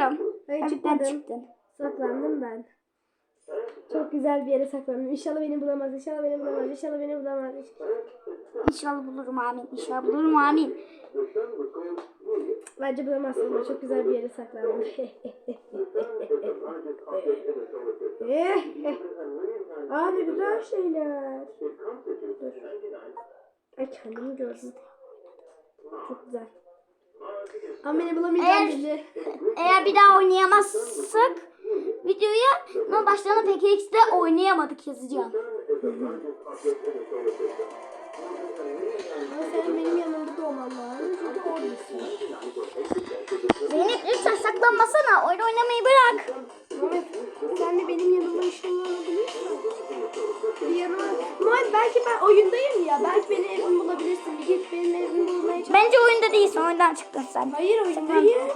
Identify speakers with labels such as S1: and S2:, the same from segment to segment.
S1: saklanıyorum.
S2: Hayır, çıkmadım.
S1: çıktın.
S2: Saklandım ben. Çok güzel bir yere saklandım. İnşallah beni bulamaz. İnşallah beni bulamaz. İnşallah beni bulamaz.
S1: İnşallah bulurum amin. İnşallah bulurum amin.
S2: Bence bulamazsın ama çok güzel bir yere saklandım. Ne güzel şeyler. Dur. Ay kendimi gördüm. Çok güzel. Ama beni bulamayacağım
S1: Eğer-. Eğer bir daha oynayamazsak videoya no başlarına PKX'de oynayamadık yazacağım.
S2: Ama senin benim yanımda da olman lazım. Çünkü oradasın.
S1: Zeynep lütfen saklanmasana. Oyun oynamayı bırak.
S2: Sen belki ben oyundayım ya. Belki beni evim bulabilirsin. Bir git benim evimi bulmaya çalış.
S1: Bence oyunda değilsin. Oyundan çıktın sen.
S2: Hayır oyundayım.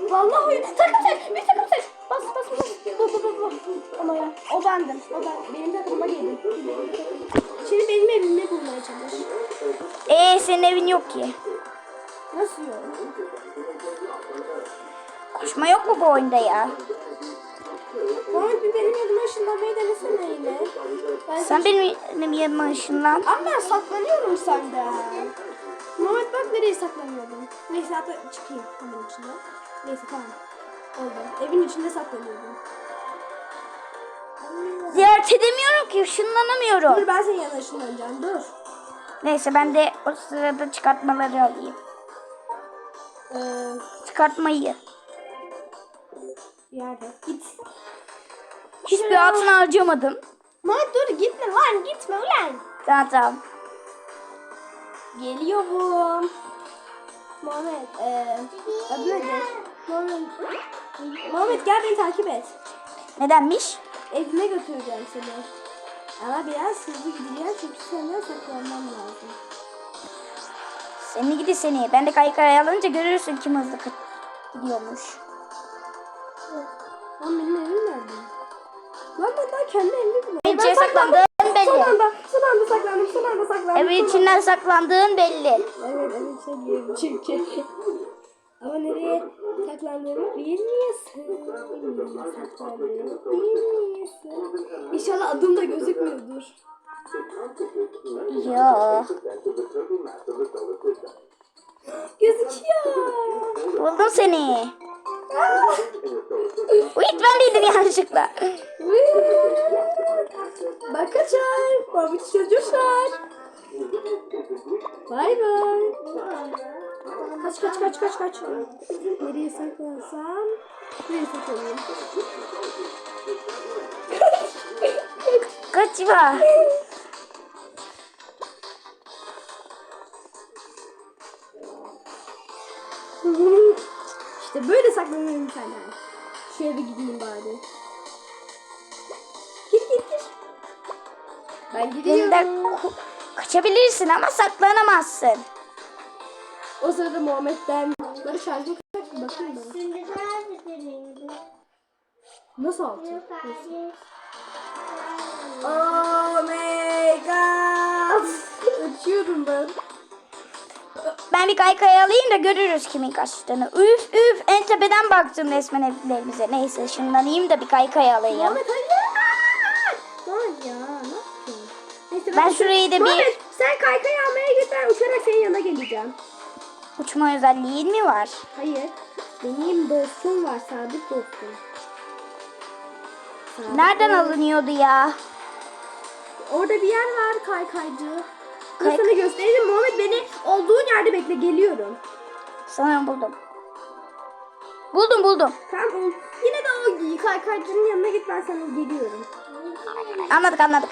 S2: Vallahi oyun. Takım seç. Bir takım seç. Bas bas bas. Dur dur. dur. Ama ya. O bendim. O ben. Benim takımıma gelin. Şimdi benim evimi bulmaya çalış.
S1: Ee senin evin yok ki.
S2: Nasıl yok?
S1: Koşma yok mu bu oyunda ya?
S2: Muhammed bir benim evime ışınlanmayı denesene yine. Ben
S1: Sen benim, benim yanıma ışınlan.
S2: Ama ben saklanıyorum senden. Muhammed bak nereye saklanıyordum. Neyse hatta çıkayım hemen içinden. Neyse tamam. Oldu. Evin içinde saklanıyordum.
S1: Ziyaret edemiyorum ki ışınlanamıyorum.
S2: Dur ben senin yanına ışınlanacağım. Dur.
S1: Neyse ben de o sırada çıkartmaları alayım.
S2: Ee,
S1: Çıkartmayı.
S2: yerde. Git.
S1: Hiçbir altın harcamadım.
S2: Muhammed dur gitme lan gitme ulan.
S1: Tamam tamam.
S2: Geliyorum. Muhammed. Ee, adı nedir? Muhammed. Muhammed gel beni takip et.
S1: Nedenmiş?
S2: Evime götüreceğim seni. Ama biraz hızlı gideceğim çünkü senden saklanmam lazım.
S1: Seni gidi seni. Ben de kaykay alınca görürsün kim hızlı gidiyormuş.
S2: Lan benim evim nerede? Lan ben daha kendi evimi bile.
S1: Evin içine saklandığın
S2: Son
S1: belli.
S2: anda, son anda saklandım, son anda saklandım.
S1: Evin
S2: son
S1: içinden saklandığın belli.
S2: Evet, evin içine girdim çünkü. Ama nereye saklandığımı bilmiyorsun. Saklandığımı bilmiyorsun. İnşallah adım da gözükmüyordur.
S1: Yo.
S2: Gözüküyor.
S1: Buldum seni. Uyut ben değildim yanlışlıkla.
S2: Bak kaçar. Babacı çocuklar. Bay bay. Kaç kaç kaç kaç kaç. Nereye saklansam? Nereye saklanayım?
S1: Kaçma.
S2: işte böyle saklanıyorum senden. Eve gideyim bari. Ben gidiyorum.
S1: Ku- kaçabilirsin ama saklanamazsın.
S2: O sırada Muhammed'den bunları şarjı kaç bir bakayım ben.
S3: Şimdi?
S2: Nasıl? Oh my god. Uçuyorum ben.
S1: Ben bir kaykay alayım da görürüz kimin kaçtığını. Üf üf en tepeden baktım resmen evlerimize. Neyse şundan da bir kaykay alayım.
S2: Muhammed hayır. Ya ne? Neyse,
S1: Ben şurayı da bir-
S2: Muhammed sen kaykay almaya git ben uçarak senin yanına geleceğim.
S1: Uçma özelliğin mi var?
S2: Hayır. Benim dostum var Sadık dostum. Sadık
S1: Nereden
S2: dost.
S1: alınıyordu ya?
S2: Orada bir yer var kaykaycı.
S1: Kay-
S2: sana göstereyim Muhammed beni olduğun yerde bekle geliyorum.
S1: Sanırım buldum. Buldum buldum.
S2: Tamam. Yine de o kaykaycının yanına git ben sana geliyorum.
S1: Anladık anladık.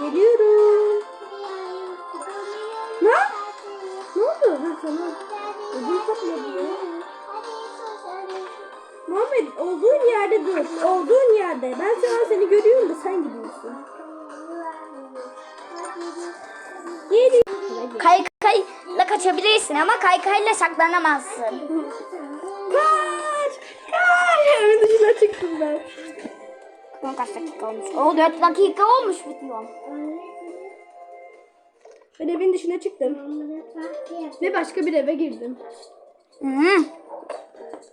S2: Geliyorum. Ne? Ne oldu? Ha tamam. Ödüm patladı ya. Muhammed olduğun yerde dur. Olduğun yerde. Ben şu an seni görüyorum da sen gidiyorsun. Geliyorum.
S1: Kaykayla kaçabilirsin ama kaykayla saklanamazsın.
S2: Kaç! Kaç! Evin dışına çıktım ben.
S1: Son kaç dakika olmuş? O 4 dakika olmuş videom.
S2: Ben evin dışına çıktım. Ve başka bir eve girdim.
S1: Hı.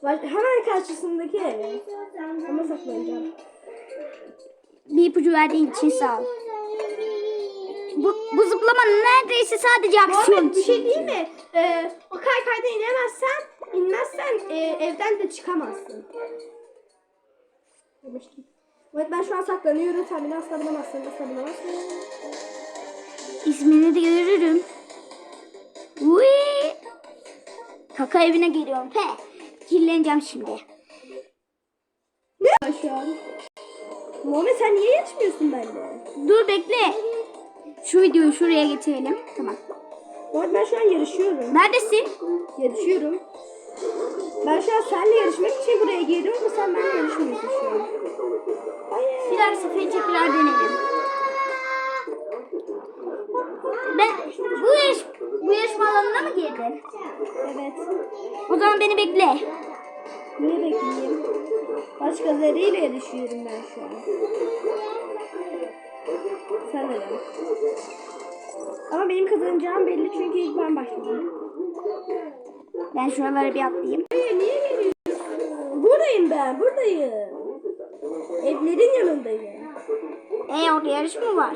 S2: Bak, hemen karşısındaki eve. Ama saklanacağım.
S1: Bir ipucu verdiğin için sağ ol. Bu, bu zıplama neredeyse sadece aksiyon
S2: Muhammed bir şey değil mi? Ee, o kaykayda inemezsen, inmezsen e, evden de çıkamazsın. Demiştim. Evet ben şu an saklanıyorum. Sen beni asla bulamazsın. Asla bulamazsın.
S1: İsmini de görürüm. Uy. Kaka evine geliyorum. He. Kirleneceğim şimdi.
S2: Ne şu an? Muhammed sen niye yarışmıyorsun benimle?
S1: Dur bekle. Şu videoyu şuraya getirelim. Tamam.
S2: Muhammed ben şu an yarışıyorum.
S1: Neredesin?
S2: Yarışıyorum. Ben şu an seninle yarışmak için buraya geliyorum ama sen benimle yarışmıyorsun şu an.
S1: Bir dahaki sefer tekrar denelim. Ben bu yarış bu yarışma alanına mı girdin?
S2: Evet.
S1: O zaman beni bekle.
S2: Niye bekleyeyim? Başkalarıyla yarışıyorum ben şu an. Gel. Ama benim kazanacağım belli çünkü ilk ben başladım.
S1: Ben şuralara bir atlayayım.
S2: Niye, niye geliyorsun? Buradayım ben, buradayım. Evlerin yanındayım.
S1: E orada yarış mı var?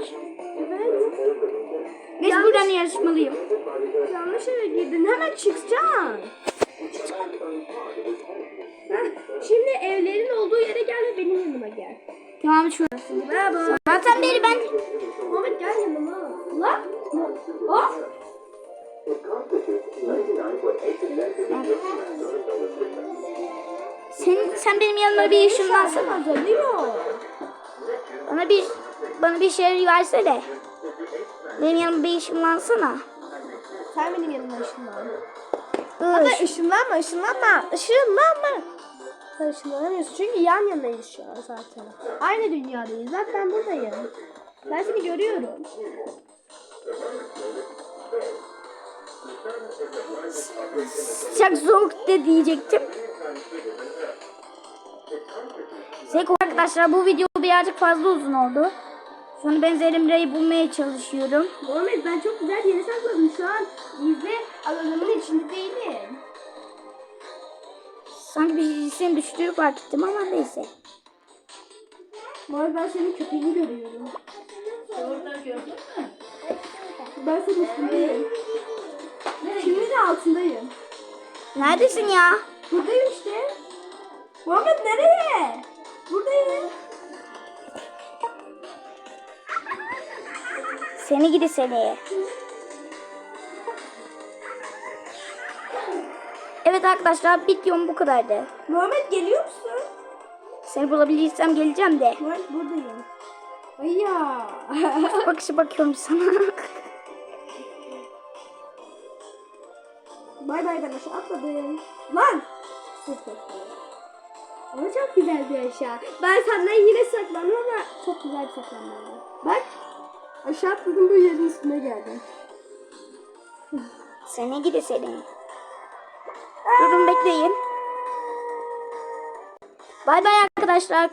S2: Evet.
S1: Biz buradan yarışmalıyım.
S2: Yanlış eve girdin. Hemen çıkacaksın. Şimdi evlerin olduğu yere gel ve benim yanıma gel.
S1: Tamam şurası.
S2: Merhaba.
S1: Zaten beri ben
S2: Muhammed gel yanıma. Lan. Oh.
S1: Sen sen benim yanıma bir ışınlansana. Bana bir bana bir şey versene. Benim yanıma bir ışınlansana.
S2: Sen benim yanıma ışınlan. Ama ışınlanma, ışınlanma, ışınlanma. Sen ışınlanamıyorsun çünkü yan yanayız şu an zaten. Aynı dünyadayız. Zaten buradayım. Ben seni görüyorum.
S1: Çok soğuk de diyecektim. Seko arkadaşlar bu video birazcık fazla uzun oldu. Sonra ben Zerimre'yi bulmaya çalışıyorum.
S2: Muhammed ben çok güzel yere sakladım. Şu an gizli alanımın içinde değilim.
S1: Sanki bir seni düştüğü fark ettim ama neyse.
S2: Muhammed ben senin köpeğini görüyorum. Ben senin üstündeyim. Altındayım.
S1: Neredesin ya?
S2: Buradayım işte. Muhammed nereye? Buradayım.
S1: Seni gidi seni. Evet arkadaşlar videom bu kadardı.
S2: Muhammed geliyor musun?
S1: Seni bulabilirsem geleceğim de.
S2: Muhammed buradayım. Ay ya.
S1: Bakışı bakıyorum sana.
S2: Bay bay ben aşağı atladım. Lan. Ama çok güzel bir aşağı. Ben senden yine saklandım ama çok güzel bir saklanma. Bak. Aşağı atladım bu yerin üstüne geldim.
S1: seni gidi seni. Durun bekleyin. Bay bay arkadaşlar.